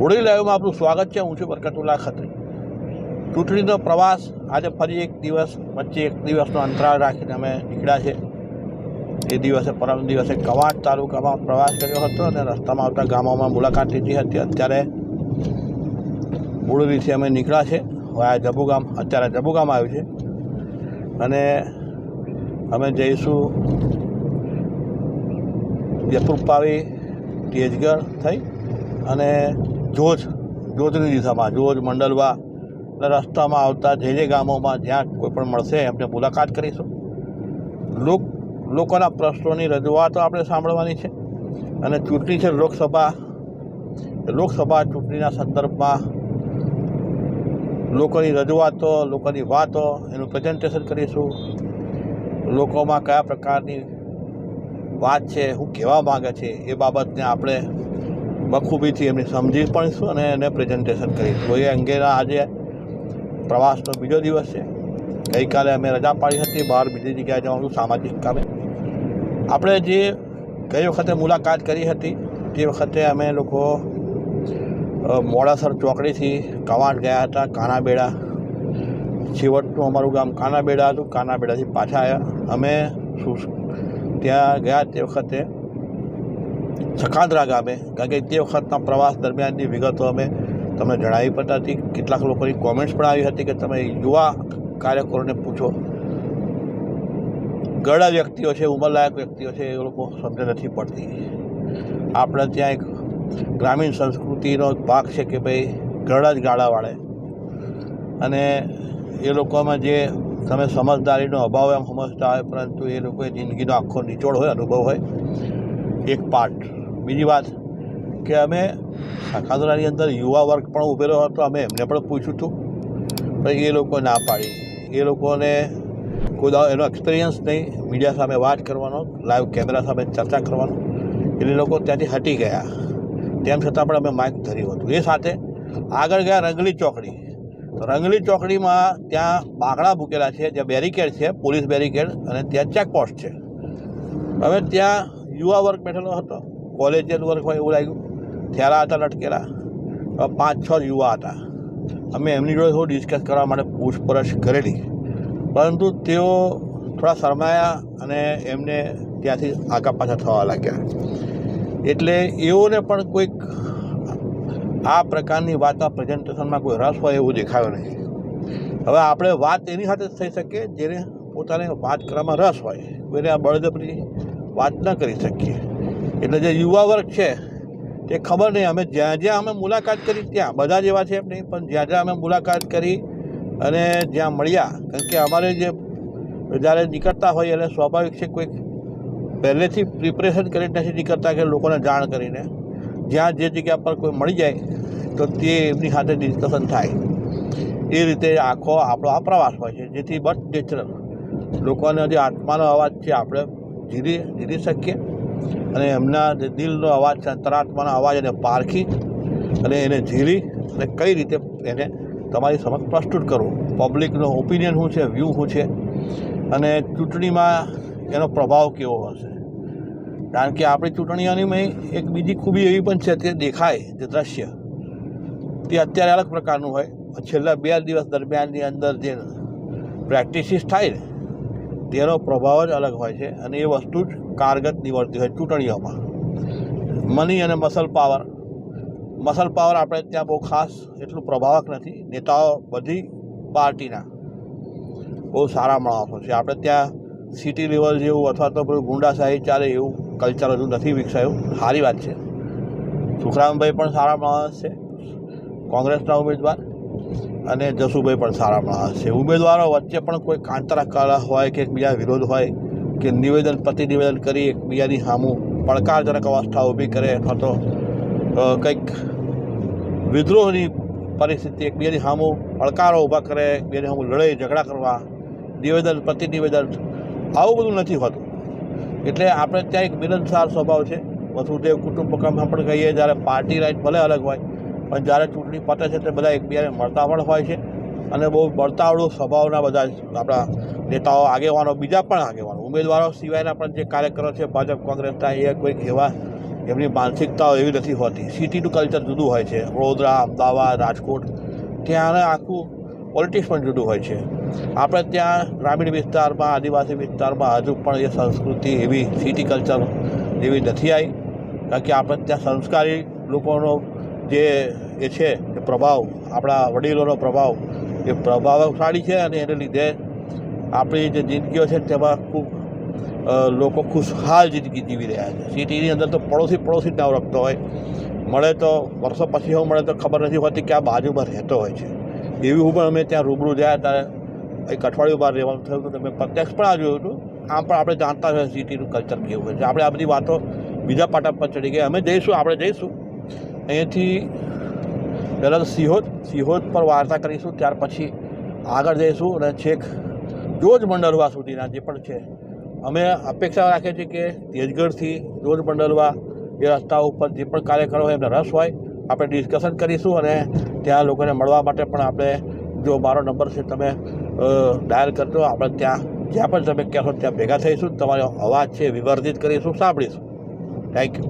હોળી લાઈવમાં આપનું સ્વાગત છે. હું છું બરકતુલ્લા ખત્રી. ચૂંટણીનો પ્રવાસ આજે ફરી એક દિવસ, વચ્ચે એક દિવસનો અંતરાળ રાખીને અમે નીકળ્યા છે. એ દિવસે, પરમ દિવસે કવાંટ તાલુકામાં પ્રવાસ કર્યો હતો અને રસ્તામાં આવતા ગામોમાં મુલાકાત લીધી હતી. અત્યારે મૂળરીથી અમે નીકળ્યા છે. વાયા જબુગામ, અત્યારે જબુગામ આવ્યું છે. અને અમે જઈશું યતુરપાવી તેજગઢ થઈ અને જોજ જોજની દિશામાં જોજ મંડલવા રસ્તામાં આવતા જે જે ગામોમાં જ્યાં કોઈ પણ મળશે, એમને મુલાકાત કરીશું. લોક, લોકોના પ્રશ્નોની રજૂઆતો આપણે સાંભળવાની છે. અને ચૂંટણી છે લોકસભા. લોકસભા ચૂંટણીના સંદર્ભમાં લોકોની રજૂઆતો, લોકોની વાતો, એનું પ્રેઝન્ટેશન કરીશું. લોકોમાં કયા પ્રકારની વાત છે હું કહેવા માગે છે, એ બાબતને આપણે બખૂબીથી એમની સમજી પડીશું અને એને પ્રેઝન્ટેશન કરીશું એ અંગેના આજે પ્રવાસનો બીજો દિવસ છે. ગઈકાલે અમે રજા પાડી હતી. બહાર બીજી જગ્યાએ જવાનું સામાજિક કામે. આપણે જે ગઈ વખતે મુલાકાત કરી હતી, તે વખતે અમે લોકો મોડાસર ચોકડીથી કવાંટ ગયા હતા, કાનાબેડા. છેવટનું અમારું ગામ કાનાબેડા હતું. કાનાબેડાથી પાછા આવ્યા અમે ત્યાં ગયા તે વખતે સખાંદ્રા ગામે, કારણ કે તે વખતના પ્રવાસ દરમિયાનની વિગતો અમે તમને જણાવી પણ હતી. કેટલાક લોકોની કોમેન્ટ્સ પણ આવી હતી કે તમે યુવા કાર્યકરોને પૂછો. ગળા વ્યક્તિઓ છે, ઉંમરલાયક વ્યક્તિઓ છે, એ લોકો સમજ નથી પડતી. આપણે ત્યાં એક ગ્રામીણ સંસ્કૃતિનો એક ભાગ છે કે ભાઈ ગળા જ ગાળા વાળે. અને એ લોકોમાં જે તમે સમજદારીનો અભાવ એમ સમજતા હોય, પરંતુ એ લોકોએ જિંદગીનો આખો નિચોડ હોય, અનુભવ હોય. એક પાર્ટ બીજી વાત કે અમે શાખાદરાની અંદર યુવા વર્ગ પણ ઉભેલો હતો, અમે એમને પણ પૂછ્યું હતું. પણ એ લોકો ના પાડી. એ લોકોને કોઈ એનો એક્સપિરિયન્સ નહીં મીડિયા સામે વાત કરવાનો લાઈવ કેમેરા સામે ચર્ચા કરવાનો. એટલે લોકો ત્યાંથી હટી ગયા. તેમ છતાં પણ અમે માઇક ધર્યું હતું. એ સાથે આગળ ગયા રંગલી ચોકડી. તો રંગલી ચોકડીમાં ત્યાં બાંકડા મૂકેલા છે, જ્યાં બેરિકેડ છે, પોલીસ બેરિકેડ અને ત્યાં ચેકપોસ્ટ છે. હવે ત્યાં યુવા વર્ગ બેઠેલો હતો. કોલેજિયન વર્ગ હોય એવું લાગ્યું, થેલા હતા લટકેલા. પાંચ છ યુવા હતા. અમે એમની જોડે થોડું ડિસ્કસ કરવા માટે પૂછપરછ કરેલી. પરંતુ તેઓ થોડા શરમાયા અને એમને ત્યાંથી આગા પાછા થવા લાગ્યા. એટલે એઓને પણ કોઈક આ પ્રકારની વાતના પ્રેઝન્ટેશનમાં કોઈ રસ હોય એવું દેખાયો નહીં. હવે આપણે વાત એની સાથે થઈ શકે, જેને પોતાને વાત કરવામાં રસ હોય. કોઈને આ બળજબરી વાત ન કરી શકીએ. એટલે જે યુવા વર્ગ છે, તે ખબર નહીં. અમે જ્યાં જ્યાં અમે મુલાકાત કરી, ત્યાં બધા જ એવા છે એમ નહીં, પણ જ્યાં જ્યાં અમે મુલાકાત કરી અને જ્યાં મળ્યા, કારણ કે અમારે જે જ્યારે નીકળતા હોય એટલે સ્વાભાવિક છે કોઈક પહેલેથી પ્રિપરેશન કરીને નથી નીકળતા કે લોકોને જાણ કરીને જ્યાં જે જગ્યા પર કોઈ મળી જાય, તો તે એમની સાથે ડિસ્કશન થાય. એ રીતે આખો આપણો આ પ્રવાસ હોય છે, જેથી બટ નેચરલ. લોકોને જે આત્માનો અવાજ છે, આપણે જીરી જીરી શકીએ. અને એમના દિલનો અવાજ અંતરાત્માનો અવાજ એને પારખી અને એને ઝીરી અને કઈ રીતે એને તમારી સમક્ષ પ્રસ્તુત કરવું. પબ્લિકનો ઓપિનિયન શું છે, વ્યૂ શું છે અને ચૂંટણીમાં એનો પ્રભાવ કેવો હશે? કારણ કે આપણી ચૂંટણીઓની એક બીજી ખૂબી એવી પણ છે, તે દેખાય જે દ્રશ્ય. તે અત્યારે અલગ પ્રકારનું હોય. છેલ્લા બે દિવસ દરમિયાનની અંદર જે પ્રેક્ટિસિસ થાય ને તેનો પ્રભાવ જ અલગ હોય છે અને એ વસ્તુ જ કારગત નીવડતી હોય ચૂંટણીઓમાં. મની અને મસલ પાવર. મસલ પાવર આપણે ત્યાં બહુ ખાસ એટલું પ્રભાવક નથી. નેતાઓ બધી પાર્ટીના બહુ સારા માણસો છે. આપણે ત્યાં સિટી લેવલ જેવું અથવા તો પેલું ગુંડાશાહી ચાલે એવું કલ્ચર હજુ નથી વિકસાયું. સારી વાત છે. સુખરામભાઈ પણ સારા માણસ છે. કોંગ્રેસના ઉમેદવાર. અને જસુભાઈ પણ સારા માણસ છે. ઉમેદવારો વચ્ચે પણ કોઈ કાંતરા કળા હોય કે એકબીજા વિરોધ હોય કે નિવેદન પ્રતિ નિવેદન કરી એકબીજાની સામું પડકારજનક અવસ્થા ઊભી કરે અથવા તો કંઈક વિદ્રોહની પરિસ્થિતિ એકબીજાની સામું પડકારો ઊભા કરે, એકબીજાની સામું લડાઈ, ઝઘડા કરવા, નિવેદન પ્રતિ નિવેદન આવું બધું નથી હોતું. એટલે આપણે ત્યાં એક મિલનસાર સ્વભાવ છે. વસુદેવ કુટુંબકમ પણ કહીએ, જ્યારે પાર્ટી રાઈટ ભલે અલગ હોય પણ જ્યારે ચૂંટણી પતે છે, તે બધા એકબીજાને મળતા પણ હોય છે અને બહુ બળતાવડું સ્વભાવના બધા આપણા નેતાઓ આગેવાનો, બીજા પણ આગેવાનો, ઉમેદવારો સિવાયના પણ જે કાર્યકરો છે, ભાજપ, કોંગ્રેસના, એ કોઈક એવા એમની માનસિકતાઓ એવી નથી હોતી. સિટીનું કલ્ચર જુદું હોય છે. વડોદરા, અમદાવાદ, રાજકોટ ત્યાં આખું પોલિટિક્સ પણ જુદું હોય છે. આપણે ત્યાં ગ્રામીણ વિસ્તારમાં, આદિવાસી વિસ્તારમાં હજુ પણ એ સંસ્કૃતિ એવી સિટી કલ્ચર એવી નથી આવી. કારણ કે આપણે ત્યાં સંસ્કારી લોકોનો જે એ છે એ પ્રભાવ, આપણા વડીલોનો પ્રભાવ, એ પ્રભાવશાળી છે અને એને લીધે આપણી જે જિંદગીઓ છે તેમાં ખૂબ લોકો ખુશહાલ જિંદગી જીવી રહ્યા છે. સિટીની અંદર તો પડોશી પડોશી જ ના રખતો હોય. મળે તો વર્ષો પછી હું મળે તો ખબર નથી હોતી કે આ બાજુમાં રહેતો હોય છે. એવી હું પણ અમે ત્યાં રૂબરૂ ગયા ત્યારે એક અઠવાડિયું બહાર રહેવાનું થયું હતું તો મેં પ્રત્યક્ષ પણ આ જોયું હતું. આમ પણ આપણે જાણતા હોય સિટીનું કલ્ચર કેવું હોય છે. આપણે આ બધી વાતો બીજા પાટા પર ચડી ગયા. અમે જઈશું, આપણે જઈશું. અહીંયાથી પહેલાં તો સિહોદ સિહોદ પર વાર્તા કરીશું, ત્યાર પછી આગળ જઈશું અને છેક જોજ મંડલવા સુધીના જે પણ છે, અમે અપેક્ષા રાખીએ છીએ કે તેજગઢથી જોજ મંડલવા એ રસ્તા ઉપર જે પણ કાર્યકરો હોય, એમને રસ હોય, આપણે ડિસ્કશન કરીશું અને ત્યાં લોકોને મળવા માટે પણ આપણે જો મારો નંબર છે તમે ડાયલ કરજો, આપણે ત્યાં, જ્યાં પણ તમે કહેશો ત્યાં ભેગા થઈશું, તમારો અવાજ છે વિવર્ધિત કરીશું, સાંભળીશું. Thank you